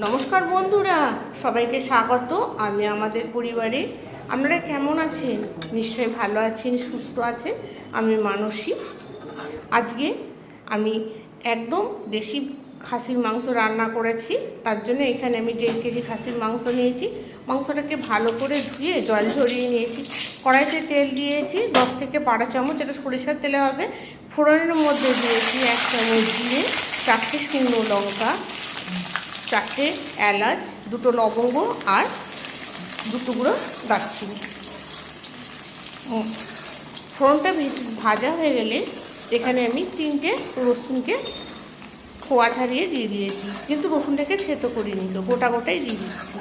নমস্কার বন্ধুরা, সবাইকে স্বাগত। আমি আমাদের পরিবারে। আপনারা কেমন আছেন? নিশ্চয়ই ভালো আছেন, সুস্থ আছেন। আমি মানসী। আজকে আমি একদম দেশি খাসির মাংস রান্না করেছি। তার জন্য এখানে আমি দেড় কেজি খাসির মাংস নিয়েছি। মাংসটাকে ভালো করে ধুয়ে জল ঝরিয়ে নিয়েছি। কড়াইতে তেল দিয়েছি, দশ থেকে বারো চামচ এটা সরিষার তেলে হবে। ফোড়নের মধ্যে দিয়েছি এক চামচ দিয়ে চারটে শুকনো লঙ্কা। চারটে এলাচ, দুটো লবঙ্গ আর দুটো গুঁড়ো দারচিনি। ফোড়নটা ভেজ- হয়ে গেলে এখানে আমি তিনটে রসুনকে খোয়া ছাড়িয়ে দিয়ে দিয়েছি। কিন্তু রসুনটাকে থেতো করে তো, গোটা গোটাই দিয়ে দিচ্ছি।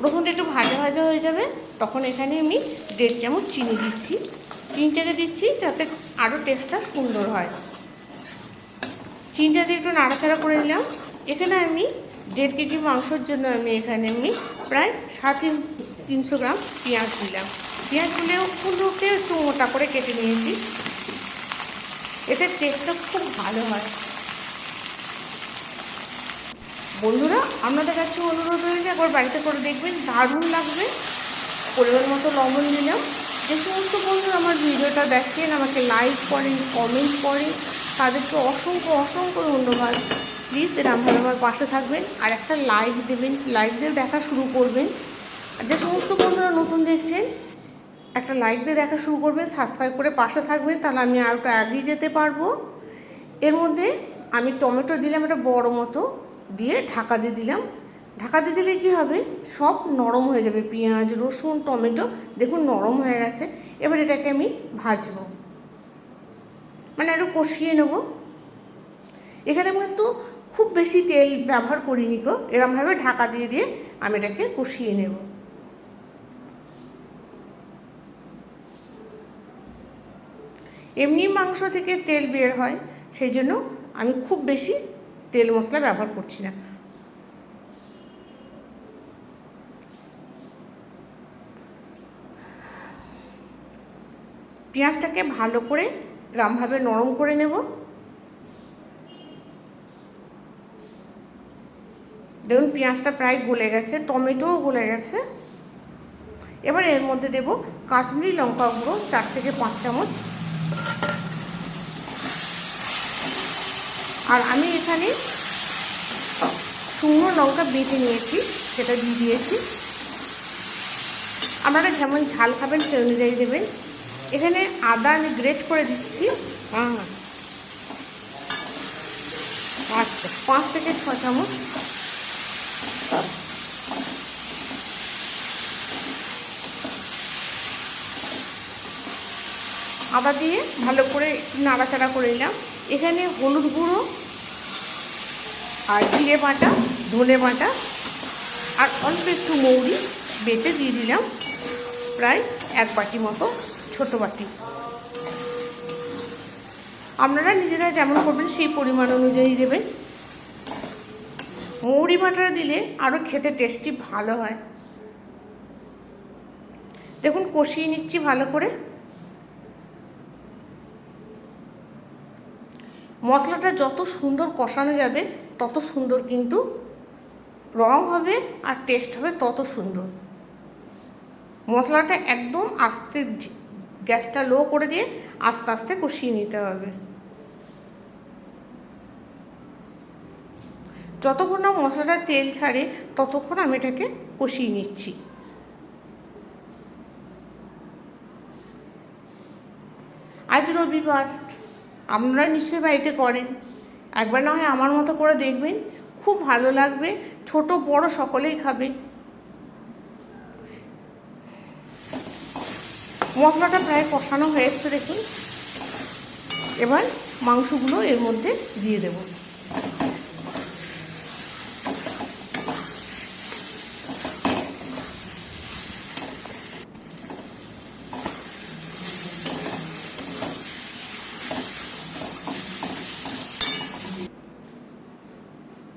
রসুনটা একটু ভাজা ভাজা হয়ে যাবে, তখন এখানে আমি দেড় চামচ চিনি দিচ্ছি। চিনিটাকে দিচ্ছি যাতে আরও টেস্টটা সুন্দর হয়। চিনিটা দিয়ে একটু নাড়াচাড়া করে নিলাম। এখানে আমি দেড় কেজি মাংসর জন্য আমি এখানে আমি প্রায় সাড়ে তিনশো গ্রাম পেঁয়াজ দিলাম পেঁয়াজগুলো কুমড়োকে একটু মোটা করে কেটে নিয়েছি। এতে টেস্টটা খুব ভালো হয়। বন্ধুরা, আপনাদের কাছে অনুরোধ রয়েছে একবার বাড়িতে করে দেখবেন, দারুণ লাগবে। পরিমাণ মতো লবণ দিলাম। যে সমস্ত বন্ধুরা আমার ভিডিওটা দেখেন, আমাকে লাইক করেন কমেন্ট করেন, তাদেরকে অসংখ্য অসংখ্য ধন্যবাদ। প্লিজ এরমভাবে আমার পাশে থাকবেন আর একটা লাইক দেবেন লাইক দিয়ে দেখা শুরু করবেন। আর যে সমস্ত বন্ধুরা নতুন দেখছেন, একটা লাইক দিয়ে দেখা শুরু করবেন সাবস্ক্রাইব করে পাশে থাকবেন, তাহলে আমি আরও এগিয়ে যেতে পারব। এর মধ্যে আমি টমেটো দিলাম, একটা বড় মতো দিয়ে ঢাকা দিয়ে দিলাম। ঢাকা দিয়ে দিলে কী হবে? সব নরম হয়ে যাবে, পেঁয়াজ, রসুন, টমেটো, দেখুন নরম হয়ে গেছে। এবার এটাকে আমি ভাজবো। মানে একটু কষিয়ে নেব। এখানে কিন্তু খুব বেশি তেল ব্যবহার করিনি গো। এরমভাবে ঢাকা দিয়ে দিয়ে আমি এটাকে কষিয়ে নেব। এমনি মাংস থেকে তেল বের হয়, সেই জন্য আমি খুব বেশি তেল মশলা ব্যবহার করছি না। পেঁয়াজটাকে ভালো করে রামভাবে নরম করে নেব। দেখুন পেঁয়াজটা প্রায় গলে গেছে, টমেটোও গলে গেছে। এবার এর মধ্যে দেব কাশ্মীরি লঙ্কা গুঁড়ো, চার থেকে পাঁচ চামচ। আর আমি এখানে শুকনো লঙ্কা বেটে নিয়েছি, সেটা দিয়ে দিয়েছি। আপনারা যেমন ঝাল খাবেন সে অনুযায়ী দেবেন। এখানে আদা আমি গ্রেট করে দিচ্ছি। আচ্ছা পাঁচ থেকে ছ চামচ। আদা দিয়ে ভালো করে নাড়াচাড়া করে নিলাম। এখানে হলুদ গুঁড়ো আর জিরে বাটা, ধনে বাটা আর অল্প একটু মৌরি বেটে দিয়ে দিলাম প্রায় এক বাটি মতো, ছোটো বাটি। আপনারা নিজেরা যেমন করবেন সেই পরিমাণ অনুযায়ী দেবেন। মৌরি বাটাটা দিলে আরও খেতে টেস্টি ভালো হয়। দেখুন, কষিয়ে নিচ্ছি ভালো করে। মশলাটা যত সুন্দর কষানো যাবে, তত সুন্দর কিন্তু রং হবে আর টেস্ট হবে তত সুন্দর। মশলাটা একদম আস্তে গ্যাসটা লো করে দিয়ে আস্তে আস্তে কষিয়ে নিতে হবে। যতক্ষণ না মশলাটা তেল ছাড়ে, ততক্ষণ আমি এটাকে কষিয়ে নিচ্ছি। আজ রবিবার, আপনারা নিশ্চয়ই বাড়িতে করেন। একবার না হয় আমার মতো করে দেখবেন, খুব ভালো লাগবে, ছোট বড় সকলেই খাবে। মশলাটা প্রায় কষানো হয়ে এসছে দেখুন। এবার মাংসগুলো এর মধ্যে দিয়ে দেব।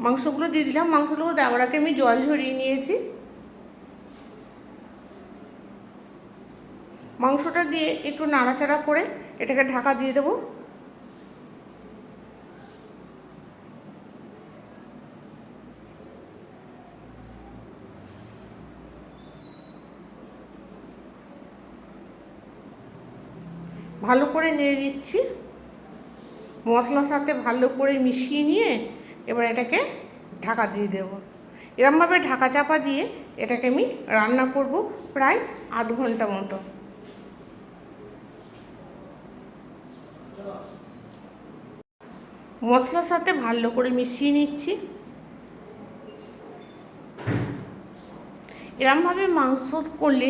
মাংসগুলো দিয়ে দিলাম। মাংসগুলো দেওয়ার আগে আমি জল ঝরিয়ে নিয়েছি। মাংসটা দিয়ে একটু নাড়াচাড়া করে এটাকে ঢাকা দিয়ে দেবো। ভালো করে নিয়ে নিচ্ছি মশলার সাথে ভালো করে মিশিয়ে নিয়ে এবার এটাকে ঢাকা দিয়ে দেব। এরমভাবে ঢাকা চাপা দিয়ে এটাকে আমি রান্না করব প্রায় আধ ঘণ্টা মতো। মশলার সাথে ভালো করে মিশিয়ে নিচ্ছি। এরমভাবে মাংস করলে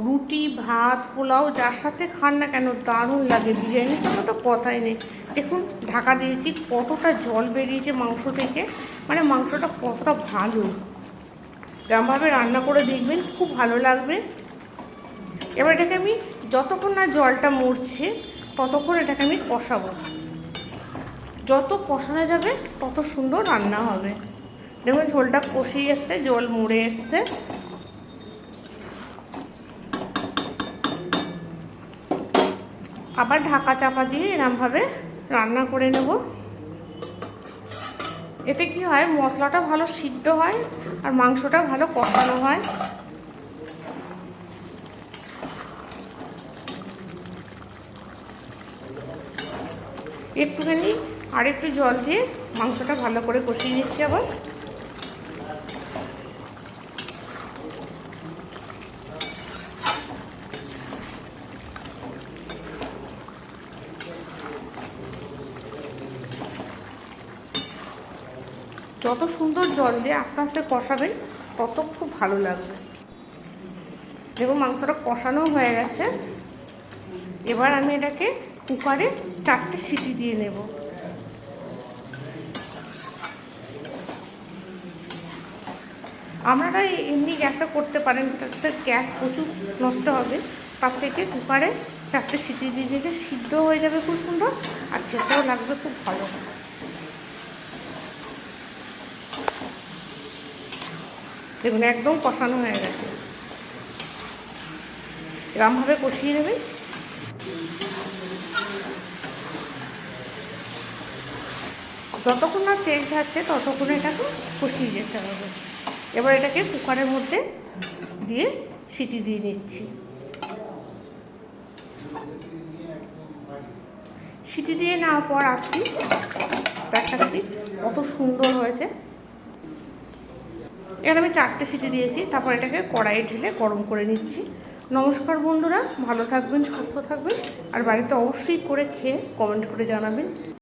রুটি, ভাত, পোলাও যার সাথে খান না কেন, দারুণ লাগে। বিরিয়ানির সাথে তো কথাই নেই। দেখুন, ঢাকা দিয়েছি, কতটা জল বেরিয়েছে মাংস থেকে। মানে মাংসটা কতটা ভালো। এরমভাবে রান্না করে দেখবেন, খুব ভালো লাগবে। এবার এটাকে আমি যতক্ষণ না জলটা মরছে, ততক্ষণ এটাকে আমি কষাবো। যত কষানো যাবে, তত সুন্দর রান্না হবে। দেখুন, ঝোলটা কষিয়ে এসছে, জল মরে এসছে। আবার ঢাকা চাপা দিয়ে এরমভাবে রান্না করে নেব। এতে কি হয়, মশলাটা ভালো সিদ্ধ হয় আর মাংসটা ভালো কষানো হয়। একটুখানি আর একটু জল দিয়ে মাংসটা ভালো করে কষিয়ে নিচ্ছি আবার। যত সুন্দর জল দিয়ে আস্তে আস্তে কষাবেন, তত খুব ভালো লাগবে। দেখুন, মাংসটা কষানো হয়ে গেছে। এবার আমি এটাকে কুকারে চারটে সিটি দিয়ে নেব। আপনারা এমনি গ্যাসে করতে পারেন গ্যাস প্রচুর নষ্ট হবে। তার থেকে কুকারে চারটে সিটি দিয়ে দিলে সিদ্ধ হয়ে যাবে খুব সুন্দর, আর খেতেও লাগবে খুব ভালো। দেখুন, একদম কষানো হয়ে গেছে। এরমভাবে কষিয়ে নেবেন যতক্ষণ না তেল ছাড়ছে, ততক্ষণ এটাকে কষিয়ে যেতে হবে। এবার এটাকে কুকারের মধ্যে দিয়ে সিটি দিয়ে নিচ্ছি। সিটি দিয়ে নেওয়ার পর আসছি দেখাচ্ছি কত সুন্দর হয়েছে। এখানে আমি চারটে সিটি দিয়েছি, তারপর এটাকে কড়াইয়ে ঢেলে গরম করে নিচ্ছি। নমস্কার বন্ধুরা, ভালো থাকবেন, সুস্থ থাকবেন, আর বাড়িতে অবশ্যই করে খেয়ে কমেন্ট করে জানাবেন।